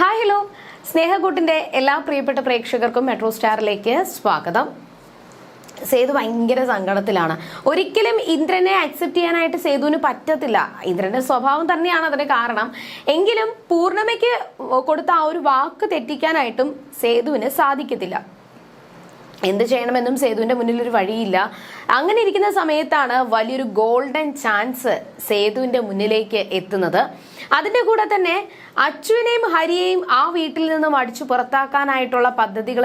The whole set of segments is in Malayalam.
ഹായ് ഹലോ സ്നേഹക്കൂട്ടിന്റെ എല്ലാ പ്രിയപ്പെട്ട പ്രേക്ഷകർക്കും മെട്രോ സ്റ്റാറിലേക്ക് സ്വാഗതം. സേതു ഭയങ്കര സങ്കടത്തിലാണ്. ഒരിക്കലും ഇന്ദ്രനെ അക്സെപ്റ്റ് ചെയ്യാനായിട്ട് സേതുവിന് പറ്റത്തില്ല. ഇന്ദ്രന്റെ സ്വഭാവം തന്നെയാണ് അതിന് കാരണം. എങ്കിലും പൂർണമയ്ക്ക് കൊടുത്ത ആ ഒരു വാക്ക് തെറ്റിക്കാനായിട്ടും സേതുവിന് സാധിക്കത്തില്ല. എന്ത് ചെയ്യണമെന്നും സേതുവിന്റെ മുന്നിൽ ഒരു വഴിയില്ല. അങ്ങനെ ഇരിക്കുന്ന സമയത്താണ് വലിയൊരു ഗോൾഡൻ ചാൻസ് സേതുവിന്റെ മുന്നിലേക്ക് എത്തുന്നത്. അതിന്റെ കൂടെ തന്നെ അച്ഛനെയും ഹരിയെയും ആ വീട്ടിൽ നിന്നും അടിച്ചു പുറത്താക്കാനായിട്ടുള്ള പദ്ധതികൾ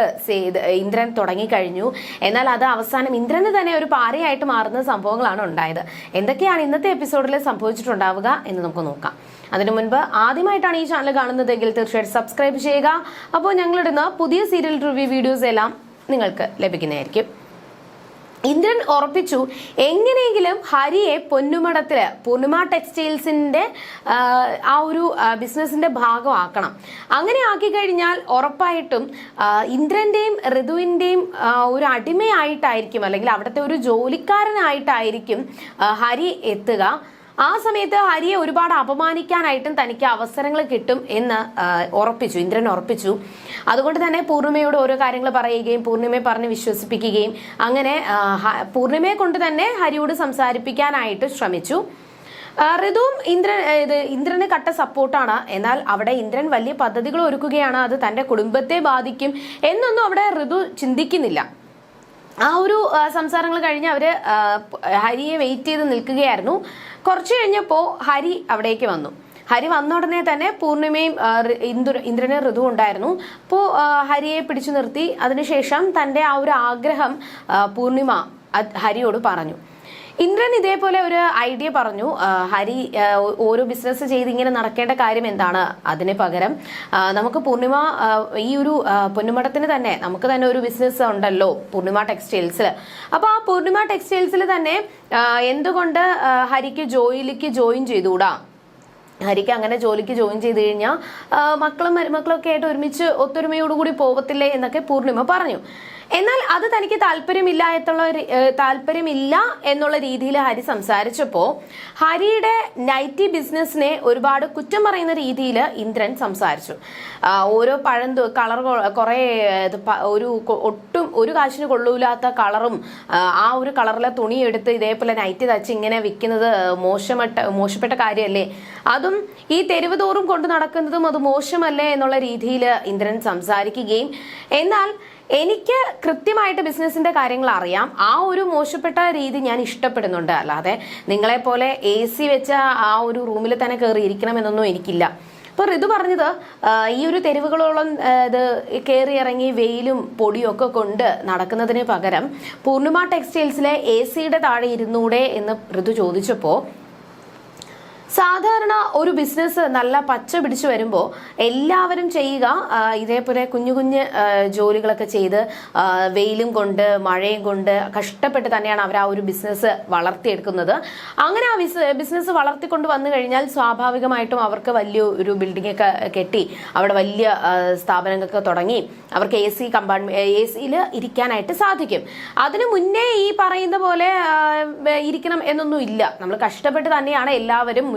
ഇന്ദ്രൻ തുടങ്ങിക്കഴിഞ്ഞു. എന്നാൽ അത് അവസാനം ഇന്ദ്രന് തന്നെ ഒരു പാരയായിട്ട് മാറുന്ന സംഭവങ്ങളാണ് ഉണ്ടായത്. എന്തൊക്കെയാണ് ഇന്നത്തെ എപ്പിസോഡിൽ സംഭവിച്ചിട്ടുണ്ടാവുക എന്ന് നമുക്ക് നോക്കാം. അതിനു മുൻപ് ആദ്യമായിട്ടാണ് ഈ ചാനൽ കാണുന്നതെങ്കിൽ തീർച്ചയായിട്ടും സബ്സ്ക്രൈബ് ചെയ്യുക. അപ്പോൾ ഞങ്ങളിടുന്ന പുതിയ സീരിയൽ റിവ്യൂ വീഡിയോസ് എല്ലാം നിങ്ങൾക്ക് ലഭിക്കുന്നതായിരിക്കും. ഇന്ദ്രൻ ഉറപ്പിച്ചു എങ്ങനെയെങ്കിലും ഹരിയെ പൊന്നുമടത്തിൽ പൂർണിമ ടെക്സ്റ്റൈൽസിന്റെ ആ, ഒരു ബിസിനസിന്റെ ഭാഗമാക്കണം. അങ്ങനെ ആക്കി കഴിഞ്ഞാൽ ഉറപ്പായിട്ടും ഇന്ദ്രന്റെയും ഋതുവിന്റെയും ആ, ഒരു അടിമയായിട്ടായിരിക്കും അല്ലെങ്കിൽ അവിടുത്തെ ഒരു ജോലിക്കാരനായിട്ടായിരിക്കും ഹരി എത്തുക. ആ സമയത്ത് ഹരിയെ ഒരുപാട് അപമാനിക്കാനായിട്ടും തനിക്ക് അവസരങ്ങൾ കിട്ടും എന്ന് ഉറപ്പിച്ചു. ഇന്ദ്രൻ ഉറപ്പിച്ചു. അതുകൊണ്ട് തന്നെ പൂർണിമയോട് ഓരോ കാര്യങ്ങൾ പറയുകയും പൂർണിമയെ പറഞ്ഞ് വിശ്വസിപ്പിക്കുകയും അങ്ങനെ പൂർണിമയെ കൊണ്ട് തന്നെ ഹരിയോട് സംസാരിപ്പിക്കാനായിട്ട് ശ്രമിച്ചു. ഋതുവും ഇന്ദ്രൻ ഇത് ഇന്ദ്രന് കട്ട സപ്പോർട്ടാണ്. എന്നാൽ അവിടെ ഇന്ദ്രൻ വലിയ പദ്ധതികൾ ഒരുക്കുകയാണ്. അത് തന്റെ കുടുംബത്തെ ബാധിക്കും എന്നൊന്നും അവിടെ ഋതു ചിന്തിക്കുന്നില്ല. ആ ഒരു സംസാരങ്ങൾ കഴിഞ്ഞ് അവർ ഹരിയെ വെയിറ്റ് ചെയ്ത് നിൽക്കുകയായിരുന്നു. കുറച്ച് കഴിഞ്ഞപ്പോൾ ഹരി അവിടേക്ക് വന്നു. ഹരി വന്ന ഉടനെ തന്നെ പൂർണിമയും ഇന്ദ്രനെ ഋതു ഉണ്ടായിരുന്നു. അപ്പോൾ ഹരിയെ പിടിച്ചു നിർത്തി. അതിനുശേഷം തന്റെ ആ ഒരു ആഗ്രഹം പൂർണിമ ഹരിയോട് പറഞ്ഞു. ഇന്ദ്രൻ ഇതേപോലെ ഒരു ഐഡിയ പറഞ്ഞു. ഹരി ഓരോ ബിസിനസ് ചെയ്ത് ഇങ്ങനെ നടക്കേണ്ട കാര്യം എന്താണ് അതിന് പകരം? നമുക്ക് പൂർണിമ ഈ ഒരു പൊന്നുമഠത്തിന് തന്നെ നമുക്ക് തന്നെ ഒരു ബിസിനസ് ഉണ്ടല്ലോ പൂർണിമ ടെക്സ്റ്റൈൽസിൽ അപ്പോൾ ആ പൂർണിമ ടെക്സ്റ്റൈൽസിൽ തന്നെ എന്തുകൊണ്ട് ഹരിക്ക് ജോയിലിക്ക് ജോയിൻ ചെയ്തുകൂടാ? ഹരിക്ക് അങ്ങനെ ജോലിക്ക് ജോയിൻ ചെയ്ത് കഴിഞ്ഞാൽ മക്കളും മരുമക്കളൊക്കെ ആയിട്ട് ഒരുമിച്ച് ഒത്തൊരുമയോടുകൂടി പോകത്തില്ലേ എന്നൊക്കെ പൂർണിമ പറഞ്ഞു. എന്നാൽ അത് തനിക്ക് താല്പര്യമില്ല എന്നുള്ള താല്പര്യമില്ല എന്നുള്ള രീതിയിൽ ഹരി സംസാരിച്ചപ്പോൾ ഹരിയുടെ നൈറ്റി ബിസിനസ്സിനെ ഒരുപാട് കുറ്റം പറയുന്ന രീതിയിൽ ഇന്ദ്രൻ സംസാരിച്ചു. ഓരോ പഴം കളർ കുറെ ഒരു ഒട്ടും ഒരു കാശിന് കൊള്ളൂലാത്ത കളറും ആ ഒരു കളറിലെ തുണി എടുത്ത് ഇതേപോലെ നൈറ്റി തച്ച് ഇങ്ങനെ വിൽക്കുന്നത് മോശമട്ട മോശപ്പെട്ട കാര്യമല്ലേ അതും ഈ തെരുവ് തോറും കൊണ്ട് നടക്കുന്നതും അത് മോശമല്ലേ എന്നുള്ള രീതിയിൽ ഇന്ദ്രൻ സംസാരിക്കുകയും എന്നാൽ എനിക്ക് കൃത്യമായിട്ട് ബിസിനസിന്റെ കാര്യങ്ങൾ അറിയാം. ആ ഒരു മോശപ്പെട്ട രീതി ഞാൻ ഇഷ്ടപ്പെടുന്നുണ്ട്. അല്ലാതെ നിങ്ങളെ പോലെ എ സി വെച്ച ആ ഒരു റൂമിൽ തന്നെ കയറി ഇരിക്കണം എന്നൊന്നും എനിക്കില്ല. അപ്പോൾ ഋതു പറഞ്ഞത് ഈ ഒരു തെരുവുകളോളം ഇത് കയറി ഇറങ്ങി വെയിലും പൊടിയും ഒക്കെ കൊണ്ട് നടക്കുന്നതിന് പകരം പൂർണിമ ടെക്സ്റ്റൈൽസിലെ എ സിയുടെ താഴെ ഇരുന്നൂടെ എന്ന് ഋതു ചോദിച്ചപ്പോൾ സാധാരണ ഒരു ബിസിനസ് നല്ല പച്ച പിടിച്ചു വരുമ്പോൾ എല്ലാവരും ചെയ്യുക ഇതേപോലെ കുഞ്ഞു കുഞ്ഞ് ജോലികളൊക്കെ ചെയ്ത് വെയിലും കൊണ്ട് മഴയും കൊണ്ട് കഷ്ടപ്പെട്ട് തന്നെയാണ് അവർ ആ ഒരു ബിസിനസ് വളർത്തിയെടുക്കുന്നത്. അങ്ങനെ ആ ബിസിനസ് വളർത്തിക്കൊണ്ട് വന്നു കഴിഞ്ഞാൽ സ്വാഭാവികമായിട്ടും അവർക്ക് വലിയ ഒരു ബിൽഡിംഗ് ഒക്കെ കെട്ടി അവിടെ വലിയ സ്ഥാപനങ്ങൾക്ക് തുടങ്ങി അവർക്ക് എ സി കമ്പാർട്ട്മെന്റ് എ സിയിൽ ഇരിക്കാനായിട്ട് സാധിക്കും. അതിനു മുന്നേ ഈ പറയുന്ന പോലെ ഇരിക്കണം എന്നൊന്നും ഇല്ല. നമ്മൾ കഷ്ടപ്പെട്ട് തന്നെയാണ് എല്ലാവരും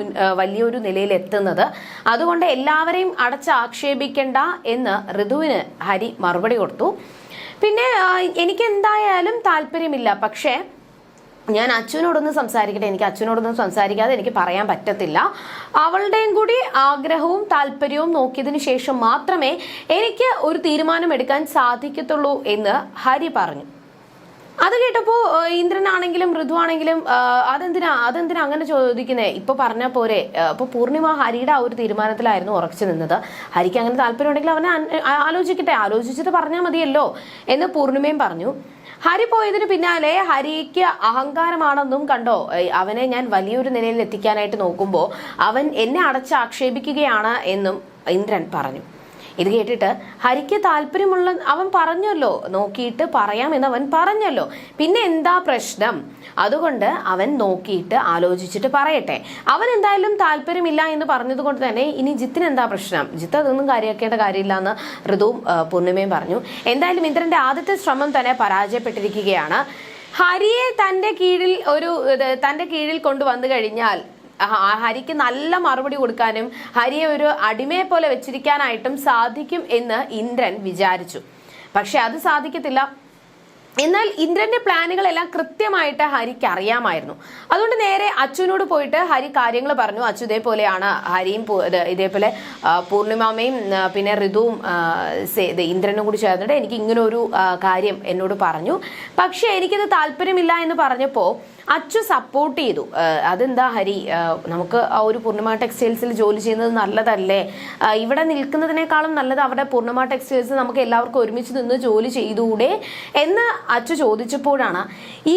വലിയൊരു നിലയിൽ എത്തുന്നത് അതുകൊണ്ട് എല്ലാവരെയും അടച്ച് ആക്ഷേപിക്കണ്ട എന്ന് ഋതുവിന് ഹരി മറുപടി കൊടുത്തു. പിന്നെ എനിക്ക് എന്തായാലും താല്പര്യമില്ല. പക്ഷേ ഞാൻ അച്ഛനോടൊന്ന് സംസാരിക്കട്ടെ. എനിക്ക് അച്ഛനോടൊന്നും സംസാരിക്കാതെ എനിക്ക് പറയാൻ പറ്റത്തില്ല. അവളുടെയും കൂടി ആഗ്രഹവും താല്പര്യവും നോക്കിയതിനു ശേഷം മാത്രമേ എനിക്ക് ഒരു തീരുമാനം എടുക്കാൻ സാധിക്കത്തുള്ളൂ എന്ന് ഹരി പറഞ്ഞു. അത് കേട്ടപ്പോ ഇന്ദ്രനാണെങ്കിലും ഏഹ്, അതെന്തിനാ അതെന്തിനാ അങ്ങനെ ചോദിക്കുന്നേ? ഇപ്പൊ പറഞ്ഞ പോരെ ഇപ്പൊ പൂർണിമ ഹരിയുടെ ആ ഒരു തീരുമാനത്തിലായിരുന്നു ഉറച്ചു നിന്നത്. ഹരിക്ക് അങ്ങനെ താല്പര്യം ഉണ്ടെങ്കിൽ അവനെ ആലോചിക്കട്ടെ ആലോചിച്ചിട്ട് പറഞ്ഞാൽ മതിയല്ലോ എന്ന് പൂർണിമയും പറഞ്ഞു. ഹരി പോയതിന് പിന്നാലെ ഹരിക്ക് അഹങ്കാരമാണെന്നും കണ്ടോ? അവനെ ഞാൻ വലിയൊരു നിലയിൽ എത്തിക്കാനായിട്ട് നോക്കുമ്പോൾ അവൻ എന്നെ അടച്ച് ആക്ഷേപിക്കുകയാണ് എന്നും ഇന്ദ്രൻ പറഞ്ഞു. ഇത് കേട്ടിട്ട് ഹരിക്ക് താല്പര്യമുള്ള അവൻ പറഞ്ഞല്ലോ നോക്കിയിട്ട് പറയാമെന്ന് അവൻ പറഞ്ഞല്ലോ. പിന്നെ എന്താ പ്രശ്നം? അതുകൊണ്ട് അവൻ നോക്കിയിട്ട് ആലോചിച്ചിട്ട് പറയട്ടെ. അവൻ എന്തായാലും താല്പര്യമില്ല എന്ന് പറഞ്ഞത് കൊണ്ട് തന്നെ ഇനി ജിത്തിന് എന്താ പ്രശ്നം? ജിത്ത് അതൊന്നും കാര്യമാക്കേണ്ട കാര്യമില്ല എന്ന് ഋതുവും പൂർണിമയും പറഞ്ഞു. എന്തായാലും ഇന്ദ്രന്റെ ആദ്യത്തെ ശ്രമം തന്നെ പരാജയപ്പെട്ടിരിക്കുകയാണ്. ഹരിയെ തന്റെ കീഴിൽ ഒരു തന്റെ കീഴിൽ കൊണ്ടുവന്നു കഴിഞ്ഞാൽ ഹരിക്ക് നല്ല മറുപടി കൊടുക്കാനും ഹരിയെ ഒരു അടിമയെ പോലെ വെച്ചിരിക്കാനായിട്ടും സാധിക്കും എന്ന് ഇന്ദ്രൻ വിചാരിച്ചു. പക്ഷെ അത് സാധിക്കത്തില്ല. എന്നാൽ ഇന്ദ്രന്റെ പ്ലാനുകളെല്ലാം കൃത്യമായിട്ട് ഹരിക്ക് അറിയാമായിരുന്നു. അതുകൊണ്ട് നേരെ അച്ഛനോട് പോയിട്ട് ഹരി കാര്യങ്ങൾ പറഞ്ഞു. അച്ഛു ഇതേപോലെയാണ് ഹരിയും ഇതേപോലെ പൂർണിമാമയും പിന്നെ ഋതുവും ഇന്ദ്രനും കൂടി ചേർന്നിട്ട് എനിക്ക് ഇങ്ങനെ ഒരു കാര്യം എന്നോട് പറഞ്ഞു. പക്ഷെ എനിക്കിത് താല്പര്യമില്ല എന്ന് പറഞ്ഞപ്പോൾ അച്ചു സപ്പോർട്ട് ചെയ്തു. അതെന്താ ഹരി? നമുക്ക് ആ ഒരു പൂർണിമ ടെക്സ്റ്റൈൽസിൽ ജോലി ചെയ്യുന്നത് നല്ലതല്ലേ? ഇവിടെ നിൽക്കുന്നതിനേക്കാളും നല്ലത് അവിടെ പൂർണിമ ടെക്സ്റ്റൈൽസ് നമുക്ക് എല്ലാവർക്കും ഒരുമിച്ച് നിന്ന് ജോലി ചെയ്തുകൂടെ? എന്ന് അച്ചു ചോദിച്ചപ്പോഴാണ്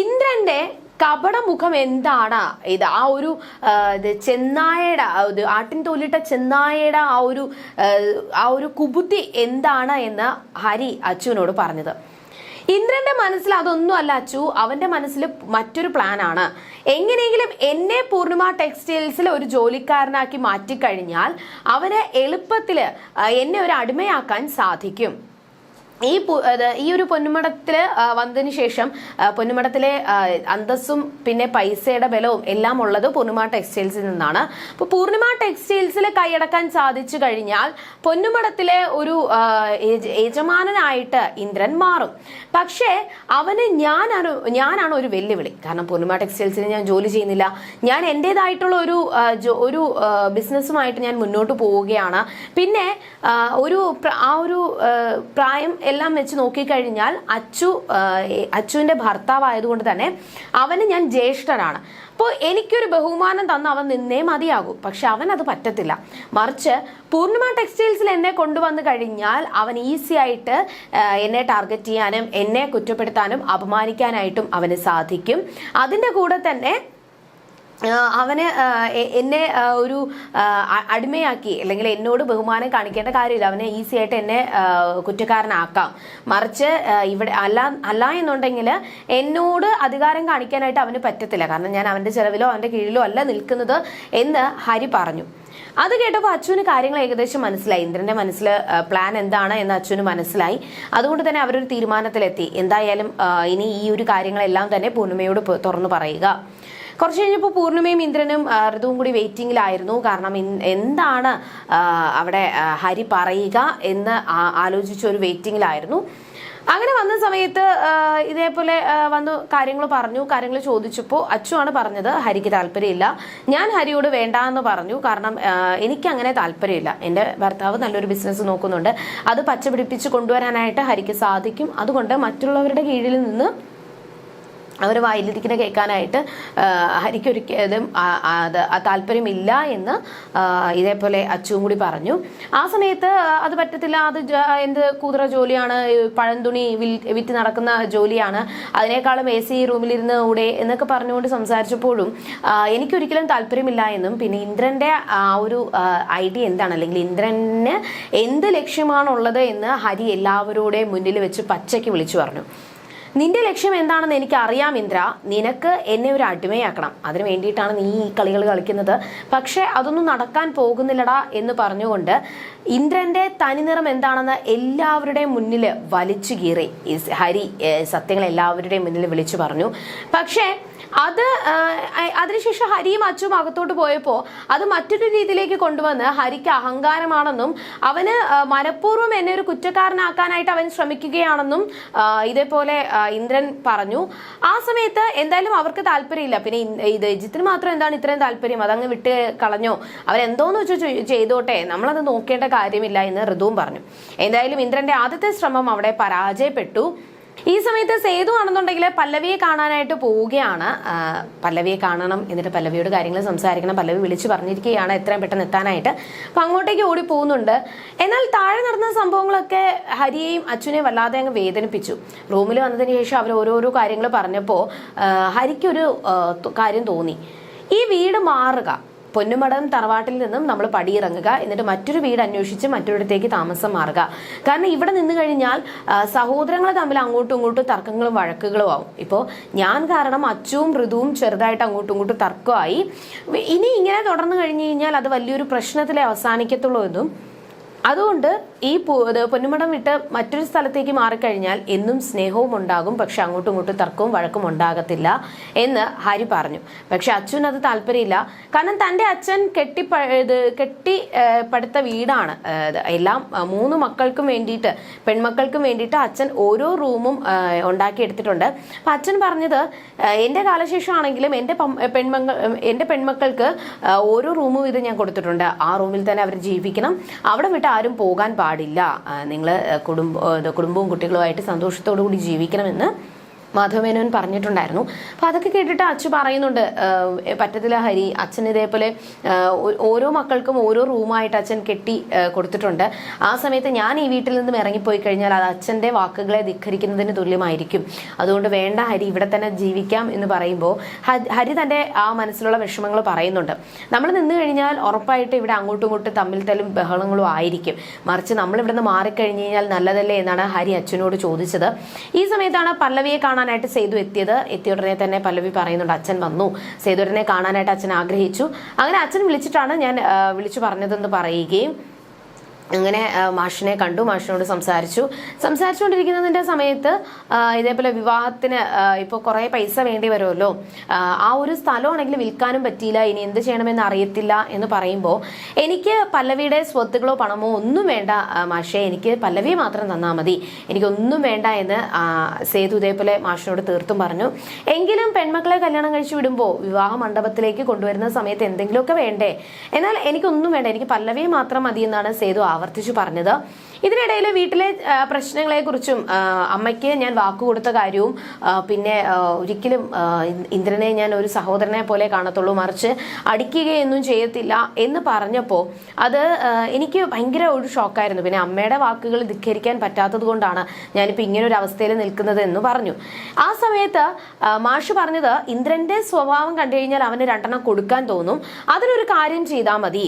ഇന്ദ്രന്റെ കപടമുഖം എന്താണ്? ഇത് ആ ഒരു ചെന്നായയുടെ ആട്ടിൻ തോലിട്ട ചെന്നായയുടെ ആ ഒരു ആ ഒരു കുബുദ്ധി എന്താണ് എന്ന് ഹരി അച്ചുവിനോട് പറഞ്ഞത്. ഇന്ദ്രന്റെ മനസ്സിൽ അതൊന്നും അല്ല അച്ചു. അവന്റെ മനസ്സിൽ മറ്റൊരു പ്ലാൻ ആണ്. എങ്ങനെയെങ്കിലും എന്നെ പൂർണിമ ടെക്സ്റ്റൈൽസിൽ ഒരു ജോലിക്കാരനാക്കി മാറ്റിക്കഴിഞ്ഞാൽ അവന് എളുപ്പത്തിൽ എന്നെ ഒരു അടിമയാക്കാൻ സാധിക്കും. ഈ ഈ ഒരു പൊന്നുമടത്തിൽ വന്നതിന് ശേഷം പൊന്നുമടത്തിലെ അന്തസ്സും പിന്നെ പൈസയുടെ ബലവും എല്ലാം ഉള്ളത് പൂർണിമ ടെക്സ്റ്റൈൽസിൽ നിന്നാണ്. അപ്പോൾ പൂർണിമ ടെക്സ്റ്റൈൽസിൽ കൈയടക്കാൻ സാധിച്ചു കഴിഞ്ഞാൽ പൊന്നുമടത്തിലെ ഒരു യജമാനനായിട്ട് ഇന്ദ്രൻ മാറും. പക്ഷേ അവന് ഞാനാണ് ഞാനാണ് ഒരു വെല്ലുവിളി. കാരണം പൂർണിമ ടെക്സ്റ്റൈൽസിൽ ഞാൻ ജോലി ചെയ്യുന്നില്ല. ഞാൻ എന്റേതായിട്ടുള്ള ഒരു ഒരു ബിസിനസ്സുമായിട്ട് ഞാൻ മുന്നോട്ട് പോവുകയാണ്. പിന്നെ ഒരു ആ ഒരു പ്രായം എല്ലാം വെച്ച് നോക്കിക്കഴിഞ്ഞാൽ അച്ചു അച്ചുവിന്റെ ഭർത്താവായതുകൊണ്ട് തന്നെ അവന് ഞാൻ ജ്യേഷ്ഠനാണ്. അപ്പോൾ എനിക്കൊരു ബഹുമാനം തന്ന് അവൻ നിന്നേ മതിയാകൂ. പക്ഷെ അവൻ അത് പറ്റത്തില്ല. മറിച്ച് പൂർണിമ ടെക്സ്റ്റൈൽസിൽ എന്നെ കൊണ്ടുവന്നു കഴിഞ്ഞാൽ അവൻ ഈസി ആയിട്ട് എന്നെ ടാർഗറ്റ് ചെയ്യാനും എന്നെ കുറ്റപ്പെടുത്താനും അപമാനിക്കാനായിട്ടും അവന് സാധിക്കും. അതിന്റെ കൂടെ തന്നെ അവന് എന്നെ ഒരു അടിമയാക്കി അല്ലെങ്കിൽ എന്നോട് ബഹുമാനം കാണിക്കേണ്ട കാര്യമില്ല. അവനെ ഈസി ആയിട്ട് എന്നെ കുറ്റക്കാരനാക്കാം. മറിച്ച് ഇവിടെ അല്ല അല്ല എന്നുണ്ടെങ്കിൽ എന്നോട് അധികാരം കാണിക്കാനായിട്ട് അവന് പറ്റത്തില്ല. കാരണം ഞാൻ അവന്റെ ചെലവിലോ അവന്റെ കീഴിലോ അല്ല നിൽക്കുന്നത് എന്ന് ഹരി പറഞ്ഞു. അത് കേട്ടപ്പോൾ അച്ഛന് കാര്യങ്ങൾ ഏകദേശം മനസ്സിലായി. ഇന്ദ്രന്റെ മനസ്സിൽ പ്ലാൻ എന്താണ് എന്ന് അച്ഛന് മനസ്സിലായി. അതുകൊണ്ട് തന്നെ അവരൊരു തീരുമാനത്തിലെത്തി. എന്തായാലും ഇനി ഈ ഒരു കാര്യങ്ങളെല്ലാം തന്നെ പൂർണിമയോട് തുറന്നു പറയുക. കുറച്ച് കഴിഞ്ഞപ്പോൾ പൂർണിമയും ഇന്ദ്രനും ഋതുവും കൂടി വെയിറ്റിംഗിലായിരുന്നു. കാരണം എന്താണ് അവിടെ ഹരി പറയുക എന്ന് ആലോചിച്ച ഒരു വെയിറ്റിംഗിലായിരുന്നു. അങ്ങനെ വന്ന സമയത്ത് ഇതേപോലെ വന്നു കാര്യങ്ങൾ പറഞ്ഞു കാര്യങ്ങൾ ചോദിച്ചപ്പോൾ അച്ചുവാണ് പറഞ്ഞത് ഹരിക്ക് താല്പര്യമില്ല. ഞാൻ ഹരിയോട് വേണ്ട എന്ന് പറഞ്ഞു കാരണം എനിക്ക് അങ്ങനെ താല്പര്യമില്ല. എന്റെ ഭർത്താവ് നല്ലൊരു ബിസിനസ് നോക്കുന്നുണ്ട്. അത് പച്ചപിടിപ്പിച്ച് കൊണ്ടുവരാനായിട്ട് ഹരിക്ക് സാധിക്കും. അതുകൊണ്ട് മറ്റുള്ളവരുടെ കീഴിൽ നിന്ന് അവർ വായിലിരിക്കുന്ന കേൾക്കാനായിട്ട് ഹരിക്കൊരിക്കലും അത് താല്പര്യമില്ല എന്ന് ഇതേപോലെ അച്ചുവും കൂടി പറഞ്ഞു. ആ സമയത്ത് അത് പറ്റത്തില്ല അത് എന്ത് കൂതറ ജോലിയാണ് പഴന്തുണി വിറ്റ് നടക്കുന്ന ജോലിയാണ് അതിനേക്കാളും എ സി റൂമിലിരുന്ന് കൂടെ എന്നൊക്കെ പറഞ്ഞുകൊണ്ട് സംസാരിച്ചപ്പോഴും എനിക്കൊരിക്കലും താല്പര്യമില്ല എന്നും പിന്നെ ഇന്ദ്രന്റെ ആ ഒരു ഐഡിയ എന്താണ്? അല്ലെങ്കിൽ ഇന്ദ്രന് എന്ത് ലക്ഷ്യമാണുള്ളത് എന്ന് ഹരി എല്ലാവരുടെയും മുന്നിൽ വെച്ച് പച്ചയ്ക്ക് വിളിച്ചു പറഞ്ഞു. നിന്റെ ലക്ഷ്യം എന്താണെന്ന് എനിക്ക് അറിയാം ഇന്ദ്ര. നിനക്ക് എന്നെ ഒരു അടിമയാക്കണം. അതിനു വേണ്ടിയിട്ടാണ് നീ ഈ കളികൾ കളിക്കുന്നത്. പക്ഷേ അതൊന്നും നടക്കാൻ പോകുന്നില്ലടാ എന്ന് പറഞ്ഞുകൊണ്ട് ഇന്ദ്രന്റെ തനിനിറം എന്താണെന്ന് എല്ലാവരുടെയും മുന്നിൽ വലിച്ചു കീറി. ഹരി സത്യങ്ങൾ എല്ലാവരുടെയും മുന്നിൽ വിളിച്ചു പറഞ്ഞു. പക്ഷേ അത് അതിനുശേഷം ഹരിയും അച്ചും അകത്തോട്ട് പോയപ്പോൾ അത് മറ്റൊരു രീതിയിലേക്ക് കൊണ്ടുവന്ന് ഹരിക്ക് അഹങ്കാരമാണെന്നും അവന് മനഃപൂർവം എന്നെ ഒരു കുറ്റക്കാരനാക്കാനായിട്ട് അവൻ ശ്രമിക്കുകയാണെന്നും ഇതേപോലെ ഇന്ദ്രൻ പറഞ്ഞു. ആ സമയത്ത് എന്തായാലും അവർക്ക് താല്പര്യമില്ല. പിന്നെ ഇത് ജിത്തിന് മാത്രം എന്താണ് ഇത്രയും താല്പര്യം? അതങ്ങ് വിട്ട് കളഞ്ഞോ? വെച്ചാൽ ചെയ്- ചെയ്തോട്ടെ? നമ്മളത് നോക്കേണ്ട കാര്യമില്ല എന്ന് ഋതുവും പറഞ്ഞു. എന്തായാലും ഇന്ദ്രന്റെ ആദ്യത്തെ ശ്രമം അവിടെ പരാജയപ്പെട്ടു. ഈ സമയത്ത് സേതു ആണെന്നുണ്ടെങ്കിൽ പല്ലവിയെ കാണാനായിട്ട് പോവുകയാണ്. പല്ലവിയെ കാണണം എന്നിട്ട് പല്ലവിയോട് കാര്യങ്ങൾ സംസാരിക്കണം. പല്ലവി വിളിച്ചു പറഞ്ഞിരിക്കുകയാണ് എത്രയും പെട്ടെന്ന് എത്താനായിട്ട്. അപ്പൊ അങ്ങോട്ടേക്ക് ഓടി പോകുന്നുണ്ട്. എന്നാൽ താഴെ നടന്ന സംഭവങ്ങളൊക്കെ ഹരിയെയും അച്ഛനെയും വല്ലാതെ അങ്ങ് വേദനിപ്പിച്ചു. റൂമിൽ വന്നതിന് ശേഷം അവർ ഓരോരോ കാര്യങ്ങൾ പറഞ്ഞപ്പോൾ ഹരിക്കൊരു കാര്യം തോന്നി. ഈ വീട് മാറുക. പൊന്നുമടം തറവാട്ടിൽ നിന്നും നമ്മൾ പടിയിറങ്ങുക. എന്നിട്ട് മറ്റൊരു വീട് അന്വേഷിച്ച് മറ്റൊരിടത്തേക്ക് താമസം മാറുക. കാരണം ഇവിടെ നിന്ന് കഴിഞ്ഞാൽ സഹോദരങ്ങൾ തമ്മിൽ അങ്ങോട്ടും ഇങ്ങോട്ടും തർക്കങ്ങളും വഴക്കുകളും ആവും. ഇപ്പോൾ ഞാൻ കാരണം അച്ചുവും ഋതുവും ചെറുതായിട്ട് അങ്ങോട്ടും ഇങ്ങോട്ടും തർക്കമായി. ഇനി ഇങ്ങനെ തുടർന്ന് കഴിഞ്ഞു കഴിഞ്ഞാൽ അത് വലിയൊരു പ്രശ്നത്തിലെ അവസാനിക്കത്തുള്ളൂ എന്നും അതുകൊണ്ട് ഈ പൊന്നുമടം വിട്ട് മറ്റൊരു സ്ഥലത്തേക്ക് മാറിക്കഴിഞ്ഞാൽ എന്നും സ്നേഹവും ഉണ്ടാകും. പക്ഷെ അങ്ങോട്ടും ഇങ്ങോട്ടും തർക്കവും വഴക്കും ഉണ്ടാകത്തില്ല എന്ന് ഹരി പറഞ്ഞു. പക്ഷെ അച്ഛൻ അത് താല്പര്യമില്ല. കാരണം തന്റെ അച്ഛൻ കെട്ടി ഇത് കെട്ടി പടുത്ത വീടാണ്. എല്ലാം മൂന്ന് മക്കൾക്കും വേണ്ടിയിട്ട് പെൺമക്കൾക്കും വേണ്ടിയിട്ട് അച്ഛൻ ഓരോ റൂമും ഉണ്ടാക്കിയെടുത്തിട്ടുണ്ട്. അപ്പം അച്ഛൻ പറഞ്ഞത് എന്റെ കാലശേഷമാണെങ്കിലും എന്റെ പെൺമക്കൾ എന്റെ പെൺമക്കൾക്ക് ഓരോ റൂമും ഇത് ഞാൻ കൊടുത്തിട്ടുണ്ട്. ആ റൂമിൽ തന്നെ അവർ ജീവിക്കണം. അവിടെ വിട്ട് ആരും പോകാൻ പാടില്ല. നിങ്ങൾ കുടുംബ കുടുംബവും കുട്ടികളുമായിട്ട് സന്തോഷത്തോടു കൂടി ജീവിക്കണമെന്ന് മാധവമേനോൻ പറഞ്ഞിട്ടുണ്ടായിരുന്നു. അപ്പം അതൊക്കെ കേട്ടിട്ട് അച്ചു പറയുന്നുണ്ട് പറ്റത്തില്ല ഹരി അച്ഛൻ ഇതേപോലെ ഓരോ മക്കൾക്കും ഓരോ റൂമായിട്ട് അച്ഛൻ കെട്ടി കൊടുത്തിട്ടുണ്ട്. ആ സമയത്ത് ഞാൻ ഈ വീട്ടിൽ നിന്നും ഇറങ്ങിപ്പോയി കഴിഞ്ഞാൽ അത് അച്ഛന്റെ വാക്കുകളെ ധിഖരിക്കുന്നതിന് തുല്യമായിരിക്കും. അതുകൊണ്ട് വേണ്ട ഹരി ഇവിടെ തന്നെ ജീവിക്കാം എന്ന് പറയുമ്പോൾ ഹരി തന്റെ ആ മനസ്സിലുള്ള വിഷമങ്ങൾ പറയുന്നുണ്ട്. നമ്മൾ നിന്ന് കഴിഞ്ഞാൽ ഉറപ്പായിട്ട് ഇവിടെ അങ്ങോട്ടും ഇങ്ങോട്ടും തമ്മിൽ തല്ലും ബഹളങ്ങളും ആയിരിക്കും. മറിച്ച് നമ്മൾ ഇവിടെ നിന്ന് മാറിക്കഴിഞ്ഞ് കഴിഞ്ഞാൽ നല്ലതല്ലേ എന്നാണ് ഹരി അച്ഛനോട് ചോദിച്ചത്. ഈ സമയത്താണ് പല്ലവിയെ കാണാനായിട്ട് സേതു എത്തിയത്. എത്തിയ ഉടനെ തന്നെ പല്ലവി പറയുന്നുണ്ട് അച്ഛൻ വന്നു. സേതുടനെ കാണാനായിട്ട് അച്ഛൻ ആഗ്രഹിച്ചു. അങ്ങനെ അച്ഛൻ വിളിച്ചിട്ടാണ് ഞാൻ വിളിച്ചു പറഞ്ഞതെന്ന് പറയുകയും അങ്ങനെ മാഷിനെ കണ്ടു മാഷിനോട് സംസാരിച്ചു. സംസാരിച്ചുകൊണ്ടിരിക്കുന്നതിന്റെ സമയത്ത് ഇതേപോലെ വിവാഹത്തിന് ഇപ്പോൾ കുറേ പൈസ വേണ്ടി വരുമല്ലോ. ആ, ഒരു സ്ഥലമാണെങ്കിൽ വിൽക്കാനും പറ്റിയില്ല. ഇനി എന്ത് ചെയ്യണമെന്ന് അറിയത്തില്ല എന്ന് പറയുമ്പോൾ എനിക്ക് പല്ലവിയുടെ സ്വത്തുക്കളോ പണമോ ഒന്നും വേണ്ട മാഷെ. എനിക്ക് പല്ലവിയെ മാത്രം തന്നാൽ മതി. എനിക്കൊന്നും വേണ്ട എന്ന് സേതു ഇതേപോലെ മാഷിനോട് തീർത്തും പറഞ്ഞു. എങ്കിലും പെൺമക്കളെ കല്യാണം കഴിച്ചു വിടുമ്പോൾ വിവാഹ മണ്ഡപത്തിലേക്ക് കൊണ്ടുവരുന്ന സമയത്ത് എന്തെങ്കിലുമൊക്കെ വേണ്ടേ? എന്നാൽ എനിക്കൊന്നും വേണ്ട. എനിക്ക് പല്ലവിയെ മാത്രം മതി എന്നാണ് സേതു ആവർത്തിച്ചു പറഞ്ഞത്. ഇതിനിടയിൽ വീട്ടിലെ പ്രശ്നങ്ങളെക്കുറിച്ചും അമ്മയ്ക്ക് ഞാൻ വാക്കു കൊടുത്ത കാര്യവും പിന്നെ ഒരിക്കലും ഇന്ദ്രനെ ഞാൻ ഒരു സഹോദരനെ പോലെ കാണത്തുള്ളൂ മറിച്ച് അടിക്കുകയൊന്നും ചെയ്യത്തില്ല എന്ന് പറഞ്ഞപ്പോൾ അത് എനിക്ക് ഭയങ്കര ഒരു ഷോക്കായിരുന്നു. പിന്നെ അമ്മയുടെ വാക്കുകൾ ധിക്കരിക്കാൻ പറ്റാത്തത് കൊണ്ടാണ് ഞാനിപ്പോൾ ഇങ്ങനെ ഒരു അവസ്ഥയിൽ നിൽക്കുന്നത് എന്ന് പറഞ്ഞു. ആ സമയത്ത് മാഷ് പറഞ്ഞത് ഇന്ദ്രന്റെ സ്വഭാവം കണ്ടു കഴിഞ്ഞാൽ അവന് രണ്ടെണ്ണം കൊടുക്കാൻ തോന്നും. അതിനൊരു കാര്യം ചെയ്താൽ മതി.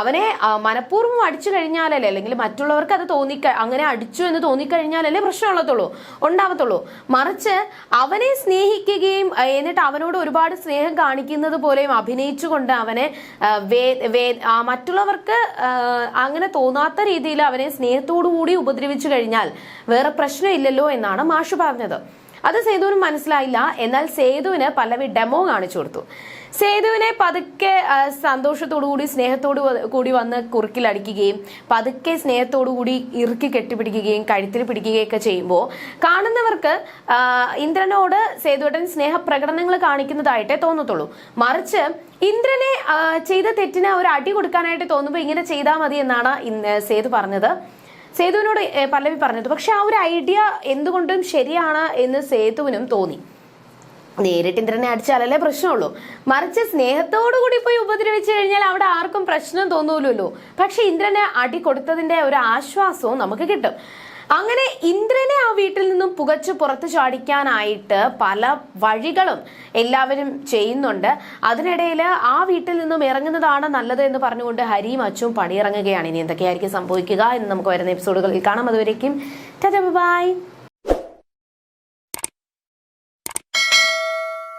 അവനെ മനഃപൂർവം അടിച്ചു കഴിഞ്ഞാലല്ലേ അല്ലെങ്കിൽ മറ്റുള്ളവർക്ക് അത് തോന്നി അങ്ങനെ അടിച്ചു എന്ന് തോന്നിക്കഴിഞ്ഞാലല്ലേ പ്രശ്നമുള്ളത്തുള്ളൂ ഉണ്ടാവത്തുള്ളൂ. മറിച്ച് അവനെ സ്നേഹിക്കുകയും എന്നിട്ട് അവനോട് ഒരുപാട് സ്നേഹം കാണിക്കുന്നത് പോലെയും അഭിനയിച്ചുകൊണ്ട് അവനെ മറ്റുള്ളവർക്ക് അങ്ങനെ തോന്നാത്ത രീതിയിൽ അവനെ സ്നേഹത്തോടു കൂടി ഉപദ്രവിച്ചു കഴിഞ്ഞാൽ വേറെ പ്രശ്നമില്ലല്ലോ എന്നാണ് മാഷു പറഞ്ഞത്. അത് സേതുവിന് മനസ്സിലായില്ല. എന്നാൽ സേതുവിന് പല്ലവി ഡെമോ കാണിച്ചു കൊടുത്തു. സേതുവിനെ പതുക്കെ സന്തോഷത്തോടു കൂടി സ്നേഹത്തോടു കൂടി വന്ന് കുറുക്കിലടിക്കുകയും പതുക്കെ സ്നേഹത്തോടു കൂടി ഇറുക്കി കെട്ടിപ്പിടിക്കുകയും കഴുത്തിൽ പിടിക്കുകയൊക്കെ ചെയ്യുമ്പോൾ കാണുന്നവർക്ക് ഇന്ദ്രനോട് സേതുവേട്ടൻ സ്നേഹപ്രകടനങ്ങൾ കാണിക്കുന്നതായിട്ടേ തോന്നത്തുള്ളൂ. മറിച്ച് ഇന്ദ്രനെ ചെയ്ത തെറ്റിന് ഒരു അടി കൊടുക്കാനായിട്ട് തോന്നുമ്പോൾ ഇങ്ങനെ ചെയ്താൽ മതി എന്നാണ് സേതു പറഞ്ഞത്. സേതുവിനോട് പല്ലവി പറഞ്ഞത് പക്ഷെ ആ ഒരു ഐഡിയ എന്തുകൊണ്ടും ശരിയാണ് എന്ന് സേതുവിനും തോന്നി. നേരിട്ട് ഇന്ദ്രനെ അടിച്ചാലല്ലേ പ്രശ്നമുള്ളൂ. മറിച്ച് സ്നേഹത്തോടു കൂടി പോയി ഉപദ്രവിച്ചു കഴിഞ്ഞാൽ അവിടെ ആർക്കും പ്രശ്നം തോന്നൂലല്ലോ. പക്ഷെ ഇന്ദ്രനെ അടി കൊടുത്തതിന്റെ ഒരു ആശ്വാസവും നമുക്ക് കിട്ടും. അങ്ങനെ ഇന്ദ്രനെ ആ വീട്ടിൽ നിന്നും പുകച്ചു പുറത്തു ചാടിക്കാനായിട്ട് പല വഴികളും എല്ലാവരും ചെയ്യുന്നുണ്ട്. അതിനിടയിൽ ആ വീട്ടിൽ നിന്നും ഇറങ്ങുന്നതാണ് നല്ലത് എന്ന് പറഞ്ഞുകൊണ്ട് ഹരിയും അച്ചും പണിയിറങ്ങുകയാണ്. ഇനി എന്തൊക്കെയായിരിക്കും സംഭവിക്കുക എന്ന് നമുക്ക് വരുന്ന എപ്പിസോഡുകളിൽ കാണാം. അതുവരേക്കും ബൈ.